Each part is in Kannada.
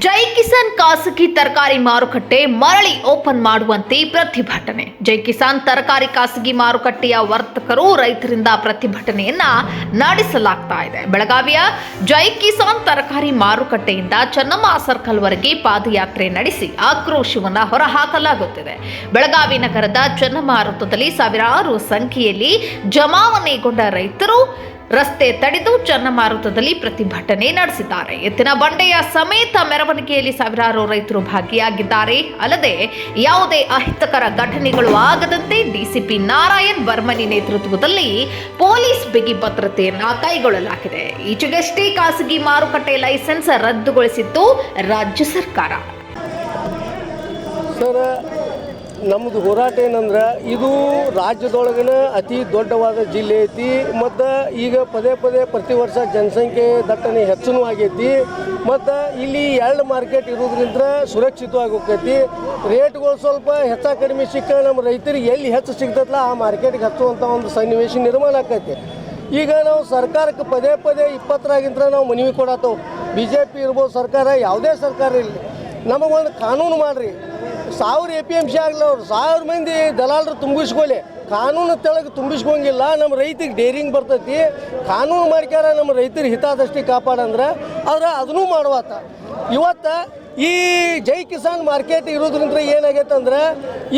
ಜೈ ಕಿಸಾನ್ ಖಾಸಗಿ ತರಕಾರಿ ಮಾರುಕಟ್ಟೆ ಮರಳಿ ಓಪನ್ ಮಾಡುವಂತೆ ಪ್ರತಿಭಟನೆ. ಜೈ ಕಿಸಾನ್ ತರಕಾರಿ ಖಾಸಗಿ ಮಾರುಕಟ್ಟೆಯ ವರ್ತಕರು ರೈತರಿಂದ ಪ್ರತಿಭಟನೆಯನ್ನ ನಡೆಸಲಾಗ್ತಾ ಇದೆ. ಬೆಳಗಾವಿಯ ಜೈ ಕಿಸಾನ್ ತರಕಾರಿ ಮಾರುಕಟ್ಟೆಯಿಂದ ಚೆನ್ನಮ್ಮ ಸರ್ಕಲ್ ವರೆಗೆ ಪಾದಯಾತ್ರೆ ನಡೆಸಿ ಆಕ್ರೋಶವನ್ನ ಹೊರಹಾಕಲಾಗುತ್ತಿದೆ. ಬೆಳಗಾವಿ ನಗರದ ಚೆನ್ನಮ್ಮ ವೃತ್ತದಲ್ಲಿ ಸಾವಿರಾರು ಸಂಖ್ಯೆಯಲ್ಲಿ ಜಮಾವಣೆಗೊಂಡ ರೈತರು ರಸ್ತೆ ತಡೆದು ಚನ್ನಮಾರುತದಲ್ಲಿ ಪ್ರತಿಭಟನೆ ನಡೆಸಿದ್ದಾರೆ. ಎತ್ತಿನ ಬಂಡೆಯ ಸಮೇತ ಮೆರವಣಿಗೆಯಲ್ಲಿ ಸಾವಿರಾರು ರೈತರು ಭಾಗಿಯಾಗಿದ್ದಾರೆ. ಅಲ್ಲದೆ ಯಾವುದೇ ಅಹಿತಕರ ಘಟನೆಗಳು ಆಗದಂತೆ ಡಿಸಿಪಿ ನಾರಾಯಣ್ ಬರ್ಮನಿ ನೇತೃತ್ವದಲ್ಲಿ ಪೊಲೀಸ್ ಬಿಗಿ ಭದ್ರತೆಯನ್ನು ಕೈಗೊಳ್ಳಲಾಗಿದೆ. ಈಚೆಗಷ್ಟೇ ಖಾಸಗಿ ಮಾರುಕಟ್ಟೆ ಲೈಸೆನ್ಸ್ ರದ್ದುಗೊಳಿಸಿತ್ತು ರಾಜ್ಯ ಸರ್ಕಾರ. ಸರ್ ನಮ್ಮದು ಹೋರಾಟ ಏನಂದ್ರೆ ಇದು ರಾಜ್ಯದೊಳಗಿನ ಅತಿ ದೊಡ್ಡವಾದ ಜಿಲ್ಲೆ ಐತಿ, ಮತ್ತು ಈಗ ಪದೇ ಪದೇ ಪ್ರತಿ ವರ್ಷ ಜನಸಂಖ್ಯೆ ದಟ್ಟಣೆ ಹೆಚ್ಚನೂ ಆಗೈತಿ, ಮತ್ತು ಇಲ್ಲಿ ಎರಡು ಮಾರ್ಕೆಟ್ ಇರೋದ್ರಿಂದ ಸುರಕ್ಷಿತವಾಗಿ ಹೋಗ್ತೈತಿ ರೇಟ್ಗಳು ಸ್ವಲ್ಪ ಹೆಚ್ಚ ಕಡಿಮೆ ಸಿಕ್ಕ ನಮ್ಮ ರೈತರಿಗೆ ಎಲ್ಲಿ ಹೆಚ್ಚು ಸಿಗ್ತೈತಲ್ಲ ಆ ಮಾರ್ಕೆಟ್ಗೆ ಹಚ್ಚುವಂಥ ಒಂದು ಸನ್ನಿವೇಶ ನಿರ್ಮಾಣ ಆಕೈತಿ. ಈಗ ನಾವು ಸರ್ಕಾರಕ್ಕೆ ಪದೇ ಪದೇ ಇಪ್ಪತ್ತರಾಗಿಂದ ನಾವು ಮನವಿ ಕೊಡತ್ತವು ಬಿ ಜೆ ಪಿ ಇರ್ಬೋದು ಸರ್ಕಾರ, ಯಾವುದೇ ಸರ್ಕಾರ ಇರಲಿ, ನಮಗೊಂದು ಕಾನೂನು ಮಾಡಿರಿ. ಸಾವಿರ ಎ ಪಿ ಎಂ ಸಿ ಆಗಲಿ ಅವ್ರು. ಸಾವಿರ ಮಂದಿ ದಲಾಲರು ತುಂಬಿಸ್ಕೊಳ್ಳಿ. ಕಾನೂನು ತೆಳಗೆ ತುಂಬಿಸ್ಕೊಂಗಿಲ್ಲ. ನಮ್ಮ ರೈತಿಗೆ ಡೇರಿಂಗ್ ಬರ್ತೈತಿ. ಕಾನೂನು ಮಾಡ್ಕ್ಯಾರ ನಮ್ಮ ರೈತರ ಹಿತಾದೃಷ್ಟಿ ಕಾಪಾಡಂದ್ರೆ ಆದ್ರೆ ಅದನ್ನೂ ಮಾಡುವತ್ತ ಇವತ್ತು ಈ ಜೈ ಕಿಸಾನ್ ಮಾರ್ಕೆಟ್ ಇರೋದ್ರಿಂದ ಏನಾಗೈತೆ ಅಂದ್ರೆ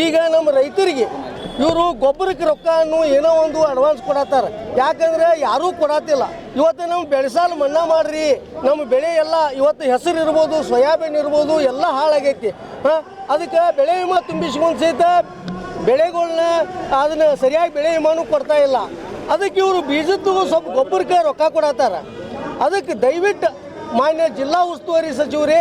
ಈಗ ನಮ್ಮ ರೈತರಿಗೆ ಇವರು ಗೊಬ್ಬರಕ್ಕೆ ರೊಕ್ಕ ಅನ್ನೋ ಏನೋ ಒಂದು ಅಡ್ವಾನ್ಸ್ ಕೊಡತ್ತಾರ. ಯಾಕಂದ್ರೆ ಯಾರೂ ಕೊಡತ್ತಿಲ್ಲ. ಇವತ್ತು ನಮ್ಮ ಬೆಳೆಸಾಲ ಮನ್ನಾ ಮಾಡ್ರಿ. ನಮ್ಮ ಬೆಳೆ ಎಲ್ಲ ಇವತ್ತು ಹೆಸರು ಇರ್ಬೋದು, ಸೋಯಾಬೀನ್ ಇರ್ಬೋದು, ಎಲ್ಲ ಹಾಳಾಗೈತಿ. ಹಾಂ? ಅದಕ್ಕೆ ಬೆಳೆ ವಿಮಾ ತುಂಬಿಸ್ಕೊಂಡು ಸಹಿತ ಬೆಳೆಗಳನ್ನ ಅದನ್ನ ಸರಿಯಾಗಿ ಬೆಳೆ ವಿಮಾನು ಕೊಡ್ತಾ ಇಲ್ಲ. ಅದಕ್ಕೆ ಇವರು ಬೀಜದ್ದು ಸ್ವಲ್ಪ ಗೊಬ್ಬರಕ್ಕೆ ರೊಕ್ಕ ಕೊಡತ್ತಾರ. ಅದಕ್ಕೆ ದಯವಿಟ್ಟು ಮಾನ್ಯ ಜಿಲ್ಲಾ ಉಸ್ತುವಾರಿ ಸಚಿವರೇ,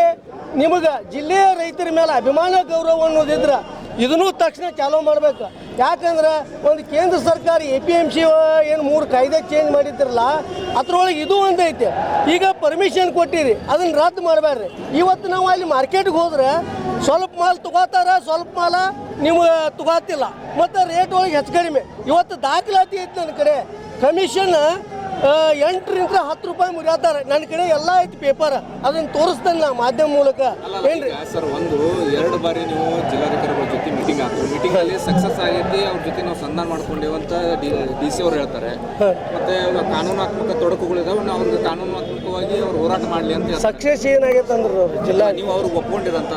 ನಿಮಗೆ ಜಿಲ್ಲೆಯ ರೈತರ ಮೇಲೆ ಅಭಿಮಾನ ಗೌರವ ಅನ್ನೋದಿದ್ರೆ ಇದನ್ನೂ ತಕ್ಷಣ ಚಾಲೂ ಮಾಡ್ಬೇಕು. ಯಾಕಂದ್ರೆ ಒಂದು ಕೇಂದ್ರ ಸರ್ಕಾರ, ಎ ಪಿ ಎಂ ಸಿ, ಏನು ಮೂರು ಕಾಯ್ದೆ ಚೇಂಜ್ ಮಾಡಿದ್ರಲ್ಲ, ಅದ್ರೊಳಗೆ ಇದು ಒಂದು ಈಗ ಪರ್ಮಿಷನ್ ಕೊಟ್ಟಿರಿ, ಅದನ್ನ ರದ್ದು ಮಾಡಬೇಡ್ರಿ ಇವತ್ತು ನಾವು ಅಲ್ಲಿ ಮಾರ್ಕೆಟ್ಗೆ ಹೋದ್ರೆ ಸ್ವಲ್ಪ ಮಾಲ್ ತಗೋತಾರ, ಸ್ವಲ್ಪ ಮಾಲ ನಿಮ್ಗೆ ತಗೋತಿಲ್ಲ. ಮತ್ತು ರೇಟ್ ಒಳಗೆ ಹೆಚ್ಚು ಕಡಿಮೆ. ಇವತ್ತು ದಾಖಲಾತಿ ಐತೆ ನನ್ನ ಕಡೆ. ಕಮಿಷನ್ ಎಂಟರಿಂದ ಹತ್ತು ರೂಪಾಯಿ ಮುರಿಯಾತಾರೆ. ನನ್ನ ಕಡೆ ಎಲ್ಲ ಐತಿ ಪೇಪರ್ ಅದನ್ನು ತೋರಿಸ್ತೇನೆ ನಾ ಮಾಧ್ಯಮ ಮೂಲಕ. ಏನ್ರಿ? ಸರ್ ಒಂದು ಎರಡು ಬಾರಿ ನೀವು ಜಿಲ್ಲಾಧಿಕಾರಿಗಳ ಜೊತೆ ಮೀಟಿಂಗ್ ಆಗ್ತದೆ ಮೀಟಿಂಗ್ ಅಲ್ಲಿ ಸಕ್ಸಸ್ ಆಗೈತಿ ಅವ್ರ ಜೊತೆ ನಾವು ಸಂಧಾನ ಮಾಡ್ಕೊಂಡೇವು ಅಂತ ಡಿ ಸಿ ಅವ್ರು ಹೇಳ್ತಾರೆ. ಮತ್ತೆ ಕಾನೂನು ಕಾನೂನಾತ್ಮಕ ತೊಡಕುಗಳಿದಾವೆ ನಾವು ಅವ್ರಿಗೆ ಕಾನೂನಾತ್ಮಕವಾಗಿ ಅವ್ರು ಹೋರಾಟ ಮಾಡಲಿ ಅಂತ. ಸಕ್ಸಸ್ ಏನಾಗೈತೆ ಅಂದ್ರೆ ಅವ್ರು ಜಿಲ್ಲಾ ನೀವು ಅವ್ರಿಗೆ ಒಪ್ಕೊಂಡಿರಂತ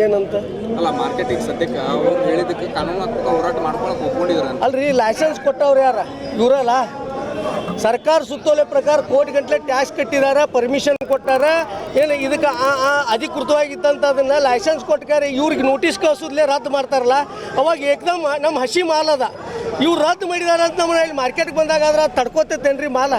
ಏನಂತ? ಅಲ್ಲ ಮಾರ್ಕೆಟಿಂಗ್ ಸದ್ಯಕ್ಕೆ ಅವ್ರು ಹೇಳಿದಕ್ಕೆ ಕಾನೂನಾತ್ಮಕ ಹೋರಾಟ ಮಾಡ್ಕೊಳಕ್ ಒಪ್ಕೊಂಡಿದ್ರ ಅಲ್ರಿ ಲೈಸೆನ್ಸ್ ಕೊಟ್ಟವ್ರು ಯಾರ? ಇವರಲ್ಲ? ಸರ್ಕಾರ ಸುತ್ತೋಲೆ ಪ್ರಕಾರ ಕೋಟಿ ಗಂಟಲೆ ಟ್ಯಾಕ್ಸ್ ಕಟ್ಟಿದಾರ ಪರ್ಮಿಷನ್ ಕೊಟ್ಟಾರ. ಏನು ಇದಕ್ಕೆ ಅಧಿಕೃತವಾಗಿದ್ದಂಥ ಅದನ್ನ ಲೈಸೆನ್ಸ್ ಕೊಟ್ಟಾರೆ ಇವ್ರಿಗೆ ನೋಟಿಸ್ ಕಳ್ಸೋದ್ಲೇ ರದ್ದು ಮಾಡ್ತಾರಲ್ಲ. ಅವಾಗ ಏಕದಮ್ ನಮ್ಮ ಹಸಿ ಮಾಲ್ ಅದ. ಇವ್ರು ರದ್ದು ಮಾಡಿದಾರ ಅಂತ ನಮ್ಮ ಇಲ್ಲಿ ಮಾರ್ಕೆಟ್ಗೆ ಬಂದಾಗ ಆದ್ರೆ ತಡ್ಕೋತೈತೇನ್ರಿ ಮಾಲ.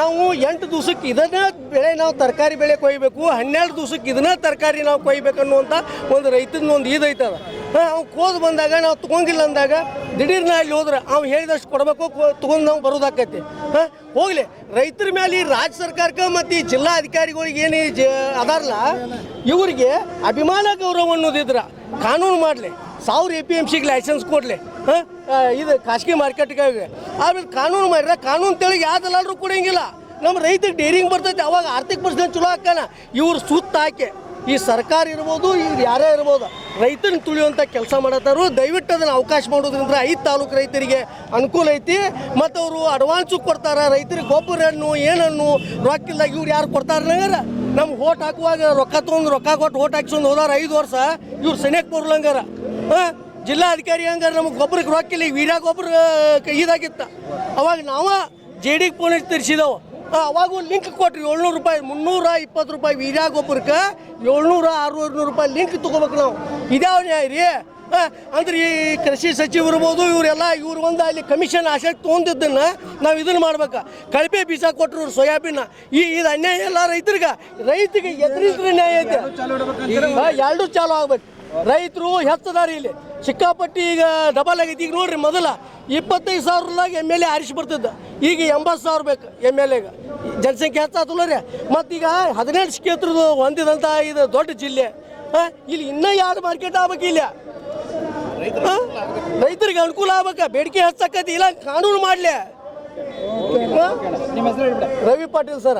ನಾವು ಎಂಟು ದಿವ್ಸಕ್ಕೆ ಇದನ್ನ ಬೆಳೆ ನಾವು ತರಕಾರಿ ಬೆಳೆ ಕೊಯ್ಬೇಕು, ಹನ್ನೆರಡು ದಿವ್ಸಕ್ಕೆ ಇದನ್ನ ತರಕಾರಿ ನಾವು ಕೊಯ್ಬೇಕು ಅನ್ನುವಂಥ ಒಂದು ರೈತನ ಒಂದು ಇದೈತದ ಅವ್ನು ಕೋದ್ ಬಂದಾಗ, ನಾವು ತೊಗೊಂಗಿಲ್ಲ ಅಂದಾಗ ದಿಢೀರ್ನ ಅಲ್ಲಿ ಹೋದ್ರೆ ಅವ್ನು ಹೇಳಿದಷ್ಟು ಕೊಡಬೇಕು ತೊಗೊಂಡು ನಾವು ಬರೋದಾಕೈತಿ. ಹಾಂ? ಹೋಗಲಿ. ರೈತರ ಮೇಲೆ ಈ ರಾಜ್ಯ ಸರ್ಕಾರಕ್ಕೆ ಮತ್ತು ಈ ಜಿಲ್ಲಾ ಅಧಿಕಾರಿಗಳಿಗೆ ಏನು ಜ ಅದಾರಲ್ಲ ಇವರಿಗೆ ಅಭಿಮಾನ ಗೌರವ ಅನ್ನೋದಿದ್ರ. ಕಾನೂನು ಮಾಡಲಿ. ಸಾವಿರ ಎ ಪಿ ಎಂ ಸಿಗೆ ಲೈಸೆನ್ಸ್ ಕೊಡಲಿ. ಹಾಂ? ಇದು ಖಾಸಗಿ ಮಾರ್ಕೆಟ್ಗೆ ಆಮೇಲೆ ಕಾನೂನು ಮಾಡಿದ್ರೆ ಕಾನೂನು ತೆಳಗೆ ಯಾವ್ದಲ್ಲಾದ್ರೂ ಕೊಡೋಂಗಿಲ್ಲ. ನಮ್ಮ ರೈತರಿಗೆ ಡೇರಿಂಗ್ ಬರ್ತೈತೆ. ಅವಾಗ ಆರ್ಥಿಕ ಪರಿಸ್ಥಿತಿ ಚಲೋ ಹಾಕಾನ ಇವ್ರು ಸುತ್ತ ಹಾಕಿ. ಈ ಸರ್ಕಾರ ಇರ್ಬೋದು ಇದು ಯಾರೇ ಇರ್ಬೋದು, ರೈತನ ತುಳಿಯುವಂಥ ಕೆಲಸ ಮಾಡತ್ತಾರು ದಯವಿಟ್ಟು ಅದನ್ನು ಅವಕಾಶ ಮಾಡೋದ್ರಿಂದ ಐದು ತಾಲೂಕು ರೈತರಿಗೆ ಅನುಕೂಲ ಐತಿ. ಮತ್ತು ಅವರು ಅಡ್ವಾನ್ಸು ಕೊಡ್ತಾರೆ, ರೈತರಿಗೆ ಗೊಬ್ಬರ ಹಣ್ಣು ರೊಕ್ಕ ಇಲ್ಲ ಇವ್ರು ಯಾರು ಕೊಡ್ತಾರೆ ನಂಗಾರ ನಮ್ಮ ಓಟ್ ಹಾಕುವಾಗ ರೊಕ್ಕ ತೊಗೊಂಡು ರೊಕ್ಕ ಕೊಟ್ಟು ಓಟ್ ಹಾಕ್ಸ್ಕೊಂಡು ಹೋದಾರ ಐದು ವರ್ಷ, ಇವ್ರು ಸನಿಯಕ್ಕೆ ಬರ್ಲಂಗಾರ ಹಾಂ? ಜಿಲ್ಲಾಧಿಕಾರಿ ಹಂಗಾರ ನಮಗೆ ಗೊಬ್ಬರಕ್ಕೆ ರೊಕ್ಕ ಇಲ್ಲ, ಈಗ ವೀರ್ಯ ಗೊಬ್ಬರ ಇದಾಗಿತ್ತು ಅವಾಗ ನಾವು ಜೆ ಡಿಗೆ ಪೊಲೀಸ್ ತಿರ್ಸಿದವು. ಅವಾಗ ಲಿಂಕ್ ಕೊಟ್ರಿ ಏಳ್ನೂರು ರೂಪಾಯಿ ಮುನ್ನೂರ ಇಪ್ಪತ್ತು ರೂಪಾಯಿ ವೀರ್ಯಾ ಗೊಬ್ಬರಕ್ಕೆ ಏಳ್ನೂರ ಆರುನೂರು ರೂಪಾಯಿ ಲಿಂಕ್ ತಗೋಬೇಕು ನಾವು. ಇದ್ಯಾವ ನ್ಯಾಯ ರೀ? ಅಂದ್ರೆ ಈ ಕೃಷಿ ಸಚಿವ ಇರ್ಬೋದು ಇವರೆಲ್ಲ ಇವ್ರು ಒಂದು ಅಲ್ಲಿ ಕಮಿಷನ್ ಆಸೆ ತೊಗೊಂಡಿದ್ದನ್ನ ನಾವು ಇದನ್ನ ಮಾಡ್ಬೇಕು. ಕಳಪೆ ಬೀಜ ಕೊಟ್ಟರು ಸೋಯಾಬೀನ್. ಈ ಇದು ಅನ್ಯಾಯ ಎಲ್ಲ ರೈತರಿಗೆ. ರೈತಿಗೆ ಎದುರಿದ್ರೆ ನ್ಯಾಯ ಐತೆ. ಎರಡೂ ಚಾಲು ಆಗ್ಬೇಕು. ರೈತರು ಹೆಚ್ಚದಾರ ಇಲ್ಲಿ. ಸಿಕ್ಕಾಪಟ್ಟಿ ಈಗ ಡಬಲ್ ಆಗೈತಿ ಈಗ ನೋಡ್ರಿ ಮೊದಲ ಇಪ್ಪತ್ತೈದು ಸಾವಿರದಾಗ ಎಂ ಎಲ್ ಎ ಆರಿಸಿ ಬರ್ತಿದ್ದ. ಈಗ ಎಂಬತ್ತು ಸಾವಿರ ಬೇಕು ಎಂ ಎಲ್ ಎಗೆ ಜನಸಂಖ್ಯೆ ಹೆಚ್ಚಾತಲ್ಲ ರೀ ಮತ್ತೀಗ ಹದಿನೆಂಟು ಕ್ಷೇತ್ರದ ಹೊಂದಿದಂಥ ಇದು ದೊಡ್ಡ ಜಿಲ್ಲೆ. ಹಾಂ? ಇಲ್ಲಿ ಇನ್ನೂ ಯಾವ್ದು ಮಾರ್ಕೆಟ್ ಆಗ್ಬೇಕು ಇಲ್ಲ? ರೈತರಿಗೆ ಅನುಕೂಲ ಆಗ್ಬೇಕ. ಬೇಡಿಕೆ ಹೆಚ್ಚಾಕತಿ. ಇಲ್ಲ ಕಾನೂನು ಮಾಡಲಿ. ರವಿ ಪಾಟೀಲ್ ಸರ.